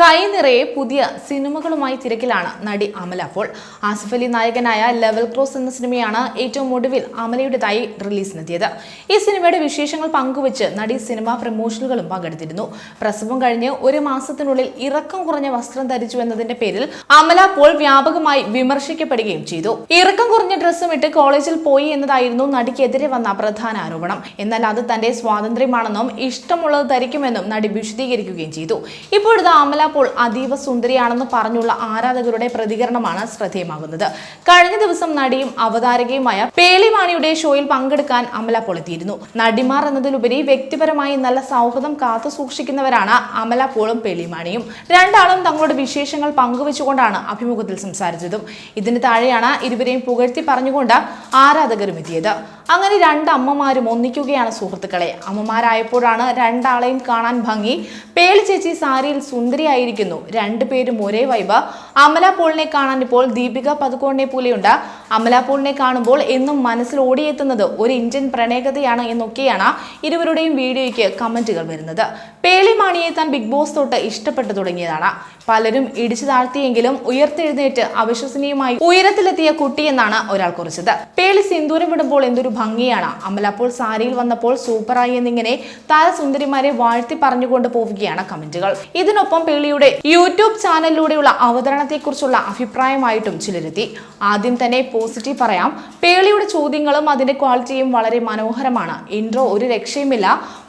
കൈ നിറയെ പുതിയ സിനിമകളുമായി തിരക്കിലാണ് നടി അമല. അപ്പോൾ ആസിഫ് അലി നായകനായ ലെവൽ ക്രോസ് എന്ന സിനിമയാണ് ഏറ്റവും ഒടുവിൽ അമലയുടേതായി റിലീസിനെത്തിയത്. ഈ സിനിമയുടെ വിശേഷങ്ങൾ പങ്കുവച്ച് നടി സിനിമാ പ്രമോഷനുകളും പങ്കെടുത്തിരുന്നു. പ്രസവം കഴിഞ്ഞ് ഒരു മാസത്തിനുള്ളിൽ ഇറക്കം കുറഞ്ഞ വസ്ത്രം ധരിച്ചു എന്നതിന്റെ പേരിൽ അമല പോൾ വ്യാപകമായി വിമർശിക്കപ്പെടുകയും ചെയ്തു. ഇറക്കം കുറഞ്ഞ ഡ്രസ്സും ഇട്ട് കോളേജിൽ പോയി എന്നതായിരുന്നു നടിക്കെതിരെ വന്ന പ്രധാന ആരോപണം. എന്നാൽ അത് തന്റെ സ്വാതന്ത്ര്യമാണെന്നും ഇഷ്ടമുള്ളത് ധരിക്കുമെന്നും നടി വിശദീകരിക്കുകയും ചെയ്തു. ഇപ്പോഴത്തെ അമല പോൾ അതീവ സുന്ദരിയാണെന്ന് പറഞ്ഞുള്ള ആരാധകരുടെ പ്രതികരണമാണ് ശ്രദ്ധേയമാകുന്നത്. കഴിഞ്ഞ ദിവസം നടിയും അവതാരകയുമായ പേളിമാണിയുടെ ഷോയിൽ പങ്കെടുക്കാൻ അമല പോൾ എത്തിയിരുന്നു നടിമാർ എന്നതിലുപരി വ്യക്തിപരമായി നല്ല സൗഹൃദം കാത്തു സൂക്ഷിക്കുന്നവരാണ് അമല പോളും പേളിമാണിയും രണ്ടാളും തങ്ങളുടെ വിശേഷങ്ങൾ പങ്കുവെച്ചുകൊണ്ടാണ് അഭിമുഖത്തിൽ സംസാരിച്ചതും. ഇതിന് താഴെയാണ് ഇരുവരെയും പുകഴ്ത്തി പറഞ്ഞുകൊണ്ട് ആരാധകരും എത്തിയത് അങ്ങനെ രണ്ട് അമ്മമാരും ഒന്നിക്കുകയാണ് സുഹൃത്തുക്കളെ. അമ്മമാരായപ്പോഴാണ് രണ്ടാളെയും കാണാൻ ഭംഗി. പേളി ചേച്ചി സാരിയിൽ സുന്ദരിയായിരിക്കുന്നു. രണ്ടുപേരും ഒരേ വൈബ് അമല പോളിനെ കാണാൻ ഇപ്പോൾ ദീപിക പതുക്കോണിനെ പോലെയുണ്ട്. അമല കാണുമ്പോൾ എന്നും മനസ്സിൽ ഓടിയെത്തുന്നത് ഒരു ഇന്ത്യൻ പ്രണയകഥയാണ് എന്നൊക്കെയാണ് ഇരുവരുടെയും വീഡിയോയ്ക്ക് കമന്റുകൾ വരുന്നത്. പേളി മാണിയെ താൻ ബിഗ് ബോസ് തൊട്ട് ഇഷ്ടപ്പെട്ടു തുടങ്ങിയതാണ്. പലരും ഇടിച്ചു താഴ്ത്തിയെങ്കിലും ഉയർത്തെഴുന്നേറ്റ് അവിശ്വസനീയമായി ഉയരത്തിലെത്തിയ കുട്ടിയെന്നാണ് ഒരാൾ കുറിച്ചത്. പേളി സിന്ദൂരം വിടുമ്പോൾ എന്തൊരു ഭംഗിയാണ്. അമല സാരിയിൽ വന്നപ്പോൾ സൂപ്പറായി എന്നിങ്ങനെ താരസുന്ദരിമാരെ വാഴ്ത്തി പറഞ്ഞുകൊണ്ട് പോവുകയാണ് കമന്റുകൾ. ഇതിനൊപ്പം പേളിയുടെ യൂട്യൂബ് ചാനലിലൂടെയുള്ള അവതരണത്തെക്കുറിച്ചുള്ള അഭിപ്രായമായിട്ടും ചിലരെത്തി. ആദ്യം തന്നെ പോസിറ്റീവ് പറയാം. പേളിയുടെ ചോദ്യങ്ങളും അതിന്റെ ക്വാളിറ്റിയും വളരെ മനോഹരമാണ്. ഇൻട്രോ ഒരു രക്ഷയുമില്ല.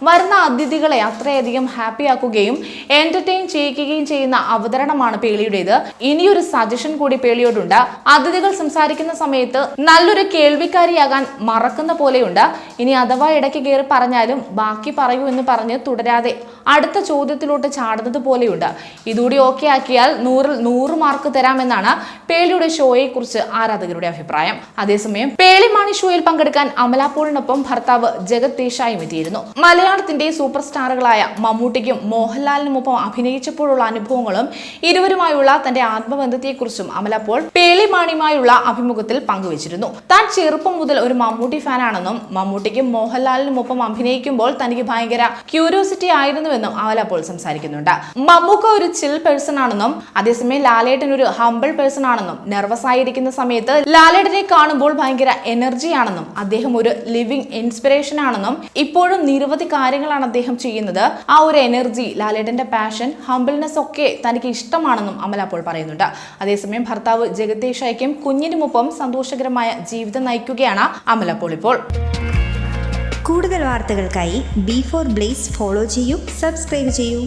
വരുന്ന അതിഥികളെ അത്രയധികം ഹാപ്പിയാക്കുകയും എന്റർടൈൻ ചെയ്യിക്കുകയും ചെയ്യുന്ന അവതരണമാണ് പേളിയുടേത്. ഇനിയൊരു സജഷൻ കൂടി പേളിയോടുണ്ട്. അതിഥികൾ സംസാരിക്കുന്ന സമയത്ത് നല്ലൊരു കേൾവിക്കാരിയാകാൻ മറക്കുന്ന പോലെയുണ്ട്. ഇനി അഥവാ ഇടയ്ക്ക് കയറി പറഞ്ഞാലും ബാക്കി പറയൂ എന്ന് പറഞ്ഞ് തുടരാതെ അടുത്ത ചോദ്യത്തിലോട്ട് ചാടുന്നത് പോലെയുണ്ട്. ഇതുകൂടി ഓക്കെ ആക്കിയാൽ നൂറിൽ നൂറ് മാർക്ക് തരാമെന്നാണ് പേളിയുടെ ഷോയെ കുറിച്ച് ആരാധകരുടെ അഭിപ്രായം. അതേസമയം പേളിമാണി ഷോയിൽ പങ്കെടുക്കാൻ അമലാപോളിനൊപ്പം ഭർത്താവ് ജഗത് ദേശായും എത്തിയിരുന്നു. മലയാളത്തിന്റെ സൂപ്പർ സ്റ്റാറുകളായ മമ്മൂട്ടിക്കും മോഹൻലാലിനുമൊപ്പം അഭിനയിച്ചപ്പോഴുള്ള അനുഭവങ്ങളും ഇരുവരുമായുള്ള തന്റെ ആത്മബന്ധത്തെക്കുറിച്ചും അമലപ്പോൾ പേളിമാണിയുമായുള്ള അഭിമുഖത്തിൽ പങ്കുവച്ചിരുന്നു. താൻ ചെറുപ്പം മുതൽ ഒരു മമ്മൂട്ടി ഫാനാണെന്നും മമ്മൂട്ടിക്കും മോഹൻലാലിനുമൊപ്പം അഭിനയിക്കുമ്പോൾ തനിക്ക് ഭയങ്കര ക്യൂരിയോസിറ്റി ആയിരുന്നുവെന്നും അമലപ്പോൾ സംസാരിക്കുന്നുണ്ട്. മമ്മൂക്ക ഒരു ചിൽ പേഴ്സൺ ആണെന്നും അതേസമയം ലാലേട്ടൻ ഒരു ഹംബിൾ പേഴ്സൺ ആണെന്നും നെർവസ് ആയിരിക്കുന്ന സമയത്ത് ലാലേട്ടനെ കാണുമ്പോൾ ഭയങ്കര എനർജി ആണെന്നും അദ്ദേഹം ഒരു ലിവിങ് ഇൻസ്പിറേഷൻ ആണെന്നും ഇപ്പോഴും നിരവധി കാര്യങ്ങളാണ് അദ്ദേഹം ചെയ്യുന്നത്. ആ ഒരു എനർജി ലാലേട്ടന്റെ പാഷൻ ഹംബിൾനെസ് ഒക്കെ തനിക്ക് ഇഷ്ടമാണെന്നും അമല അപ്പോൾ പറയുന്നുണ്ട്. അതേസമയം ഭർത്താവ് ജഗദീഷയ്ക്കും കുഞ്ഞിനുമൊപ്പം സന്തോഷകരമായ ജീവിതം നയിക്കുകയാണ് അമല അപ്പോൾ ഇപ്പോൾ. കൂടുതൽ വാർത്തകൾക്കായി ബി ഫോർ ബ്ലേസ് ഫോളോ ചെയ്യൂ സബ്സ്ക്രൈബ് ചെയ്യൂ.